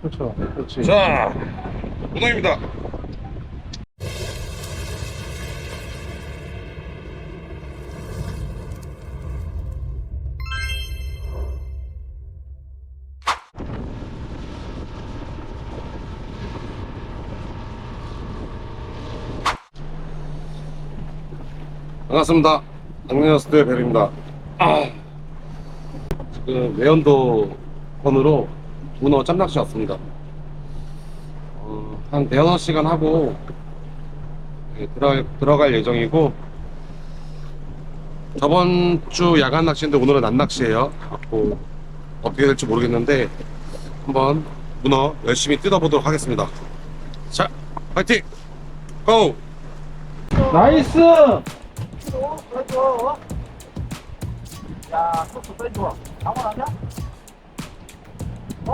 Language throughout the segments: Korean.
그렇죠. 그렇지. 자, 문어입니다. 반갑습니다. 안녕하세요, 벨입니다. 아, 지금 외연도 건으로 문어 짬낚시 왔습니다. 어, 한 대여섯 시간 하고 예, 들어갈, 들어갈 예정이고 저번 주 야간 낚시인데 오늘은 낮 낚시예요. 뭐 어떻게 될지 모르겠는데 한번 문어 열심히 뜯어보도록 하겠습니다. 자, 파이팅! 고! 나이스! 야, 소스 빼 좋아. 장원 아니야?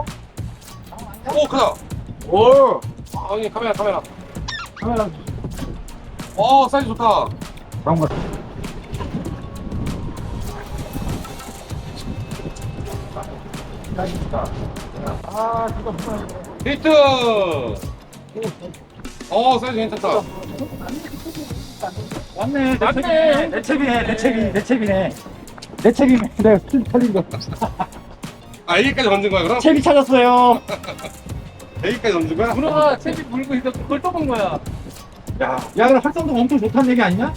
오, 크다! 오! 아, 형님 카메라, 카메라. 카메라. 어, 사이즈 좋다. 장관. 아, 진짜 무슨 히트! 어, 사이즈 괜찮다. 맞네. 내 책이네, 내 책이, 내 책이네. 내 책이네. 내가 틀- 틀린 거. 아, 여기까지 던진 거야, 그럼? 채비 찾았어요. 여기까지 던진 거야? 문어가 채비 물고 있어. 그걸 떠본 거야. 야, 야, 그럼 활성도 엄청 좋다는 얘기 아니냐?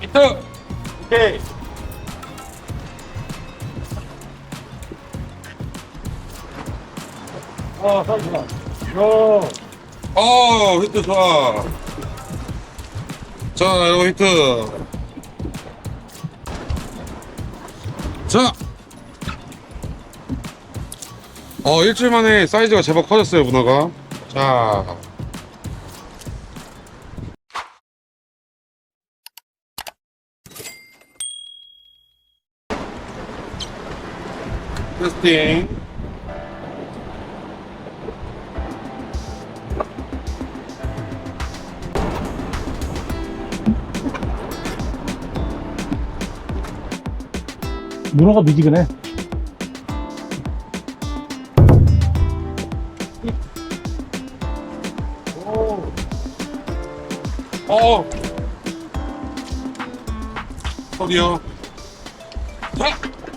히트! 오케이. 어, 사이즈 좋아. 요. 어, 히트 좋아. 자, 여러분 히트. 자. 어, 일주일 만에 사이즈가 제법 커졌어요, 문어가. 자. 테스팅. 문어가 미지근해. 어. 소리요. 자,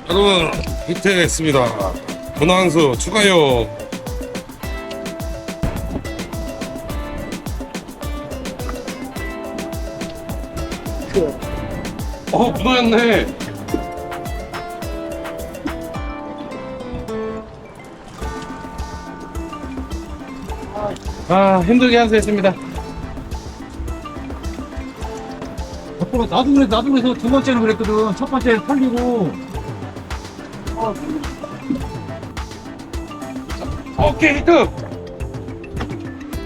여러분 히트했습니다. 문화한수 추가요. 어, 문어였네. 아, 힘들게 한수했습니다. 나도 그래, 나도 그래서 두 번째는 그랬거든. 첫 번째는 털리고. 오케이 히트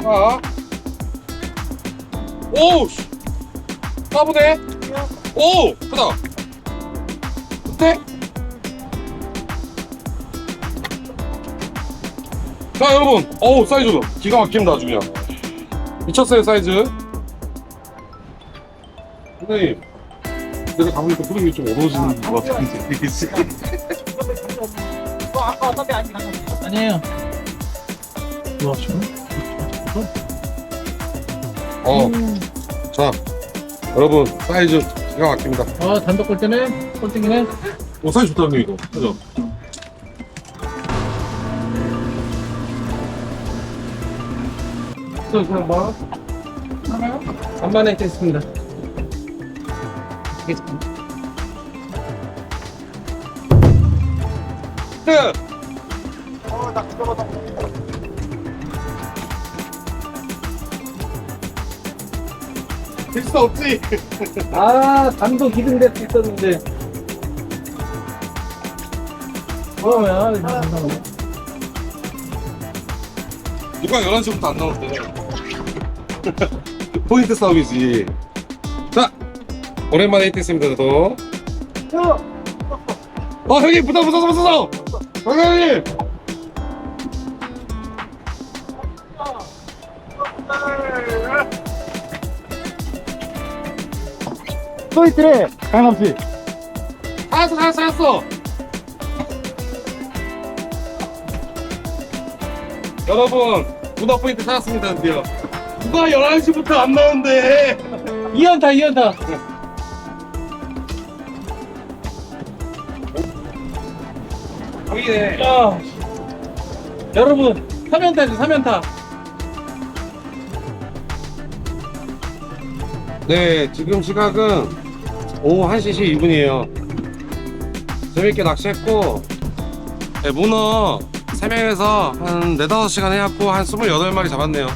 자 오우 씨. 까부네 오 크다 어때? 자 여러분 어우 사이즈 기가 막힙니다 아주 그냥 미쳤어요 사이즈 선생님 내가 가보니까 소름이 좀 어두워지는 것 같은데 어, 아까 어떤 데 아직 안 갔어. 아니에요. 좋아, 지금? 어. 자, 여러분 사이즈 기가 막힙니다. 아, 단독 볼 때는 꼴등이네. 오 사이즈 좋다 형님 이거. 그죠? 저, 그럼 뭐? 3만원 됐습니다. 끝. 어, 나 그거 봐. 될수 없지. 아, 단독 2등 될수 있었는데. 그러면, 누가 11시부터 안 나오는데. 포인트 싸움이지. 자, 오랜만에 히트했습니다, 저도. 어, 형님, 부서, 부서, 부서, 부서! 형님! 또 있더래 강남씨 알았어 알았어 알았어 여러분 문어 포인트 찾았습니다 드디어 누가 11시부터 안 나온대. 2연타 2연타. 보이네. 야 여러분 3연타지 3연타. 네 지금 시각은 오후 1시 12분이에요. 재밌게 낚시했고 네, 문어 3명에서 한 4, 5시간 해갖고 한 28마리 잡았네요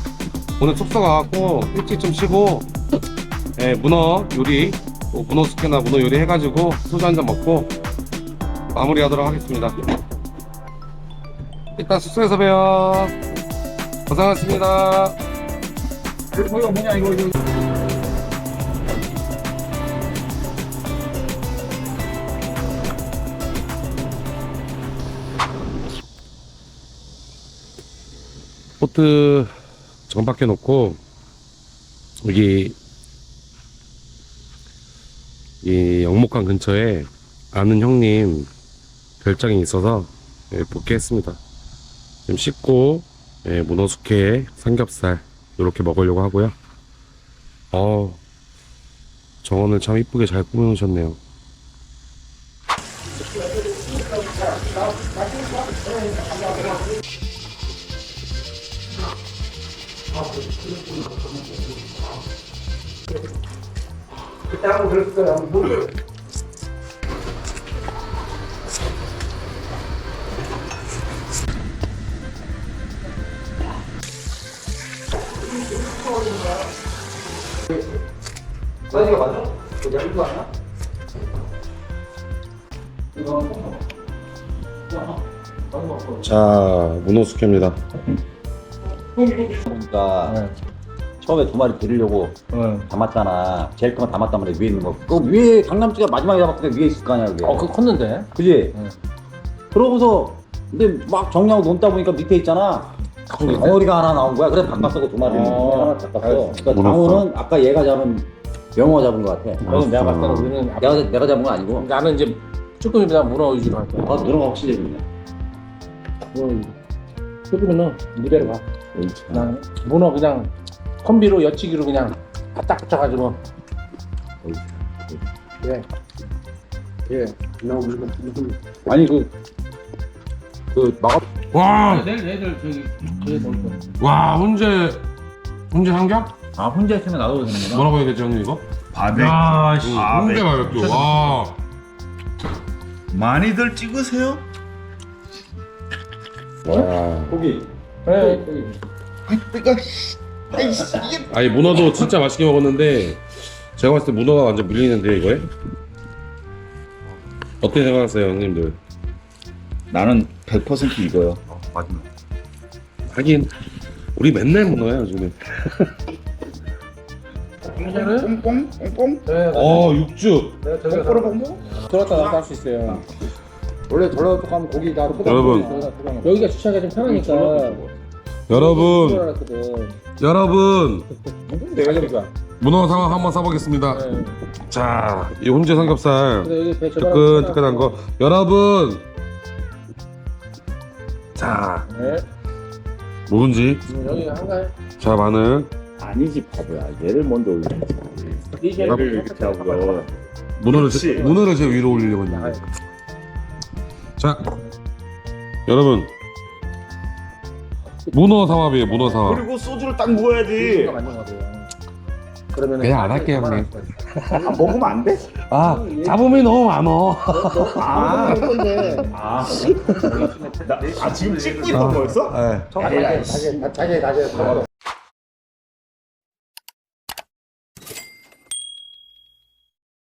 오늘 숙소 가갖고 일찍 좀 쉬고 네, 문어 요리 또 문어 숙회나 문어 요리 해가지고 소주 한 잔 먹고 마무리하도록 하겠습니다. 일단 숙소에서 봬요. 고생하셨습니다. 이거 뭐냐 이거. 보트 정박해 놓고 여기 이 영목강 근처에 아는 형님 별장이 있어서 예, 복귀했습니다. 지금 씻고 예, 문어 숙회, 삼겹살 이렇게 먹으려고 하고요. 어 정원을 참 이쁘게 잘 꾸며놓으셨네요. 사이즈가 맞아? 그거 얇은 거 아니야? 자 문어 숙회입니다. 보니까 처음에 두 마리 데리려고 담았잖아. 제일 큰 거 담았단 말이야, 위에 있는 거. 그 위에 강남씨가 마지막에 담았을 때 위에 있을 거 아니야, 그게. 어 그거 컸는데 그지? 그러고서, 근데 막 정리하고 놓다 보니까 밑에 있잖아. 덩어리가 하나 나온 거야. 그래서 바꿨어, 그 두 마리는. 어. 하나 바꿨어. 그러니까 장어는 아까 얘가 잡은 명어가 잡은 거 같아. 그럼 내가 봤을 때는 우리는 앞- 내가, 내가 잡은 건 아니고. 나는 이제 쭈꾸미보다 문어 위주로 할 거야 아, 누나가 확실히 재밌네. 뭐, 쭈꾸미는 무대로 가 난 문어 그냥 콤비로 여치기로 그냥 바짝 붙여가지고 그래 예 아니, 그, 그, 막, 와, 내일 애들 저기 저기 놀 거야 와 훈제 훈제 삼겹? 아, 혼자 있으면 나도 되는 거야? 뭐라고 해야 되지 형님 이거? 바베 야, 씨, 훈제 가격도 와. 많이들 찍으세요? 와. 고기. 그래 아니 문어도 진짜 맛있게 먹었는데 제가 봤을 때 문어가 완전 밀리는데 이거에 어떻게 생각하세요 형님들? 나는 100% 이거요. 마지막. 하긴 우리 맨날 문어야 요즘에. 꽁꽁 꽁꽁. 네, 어 육즙. 내가 저기 꽁꽁 꽁꽁. 들었다 놨다 할 수 있어요 원래 전라도 가면 고기 나 여러분. 여기가 주차가 좀 편하니까 여러분 들어갔거든 여러분 내가 잡자 문어 상황 한번 써보겠습니다. 네. 자, 이 훈제 삼겹살 근데 여기 배 뜨끈 뜨끈한 거 여러분. 자, 네. 음, 여기 한가해 자 마늘, 아니지 바보야. 얘를 먼저 올리지. 이게 얘를 이렇게 하고. 문어를 제. 문어를 제 위로 올리려고 했는데. 자, 여러분. 문어 삼합이에요, 문어 삼합. 그리고 소주를 딱 같아요 그러면 그냥 안 할게요, 형님. 아, 먹으면 안 돼? 아, 잡음이 너무 많어. 아, 아, 나, 아 지금 찍고 있던 거였어? 네. 자기 자기 자기 자기